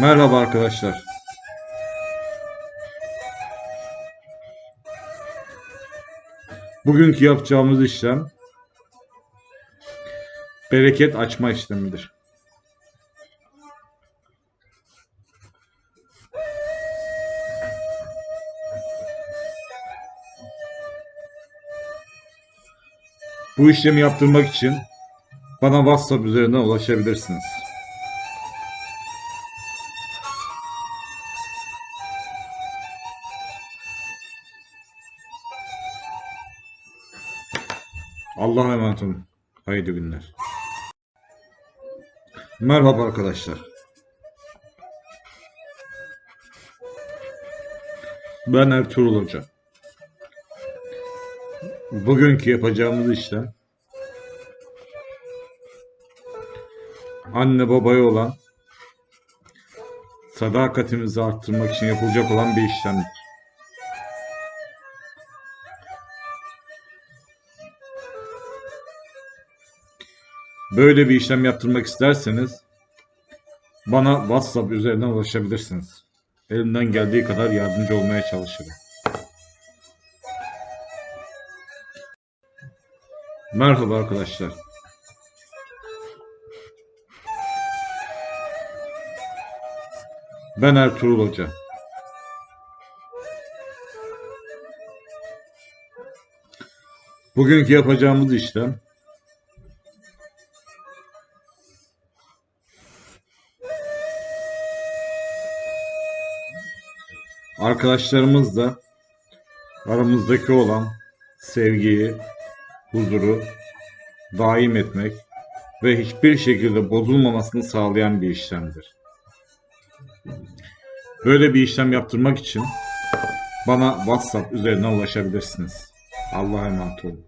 Merhaba arkadaşlar. Bugünkü yapacağımız işlem bereket açma işlemidir. Bu işlemi yaptırmak için bana WhatsApp üzerinden ulaşabilirsiniz. Allah'a emanet olun. Hayırlı günler. Merhaba arkadaşlar. Ben Ertuğrul Hoca. Bugünkü yapacağımız işlem anne babaya olan sadakatimizi arttırmak için yapılacak olan bir işlemdir. Böyle bir işlem yaptırmak isterseniz bana WhatsApp üzerinden ulaşabilirsiniz. Elimden geldiği kadar yardımcı olmaya çalışırım. Merhaba arkadaşlar. Ben Ertuğrul Hoca. Bugünkü yapacağımız işlem arkadaşlarımızla aramızdaki olan sevgiyi, huzuru daim etmek ve hiçbir şekilde bozulmamasını sağlayan bir işlemdir. Böyle bir işlem yaptırmak için bana WhatsApp üzerinden ulaşabilirsiniz. Allah'a emanet olun.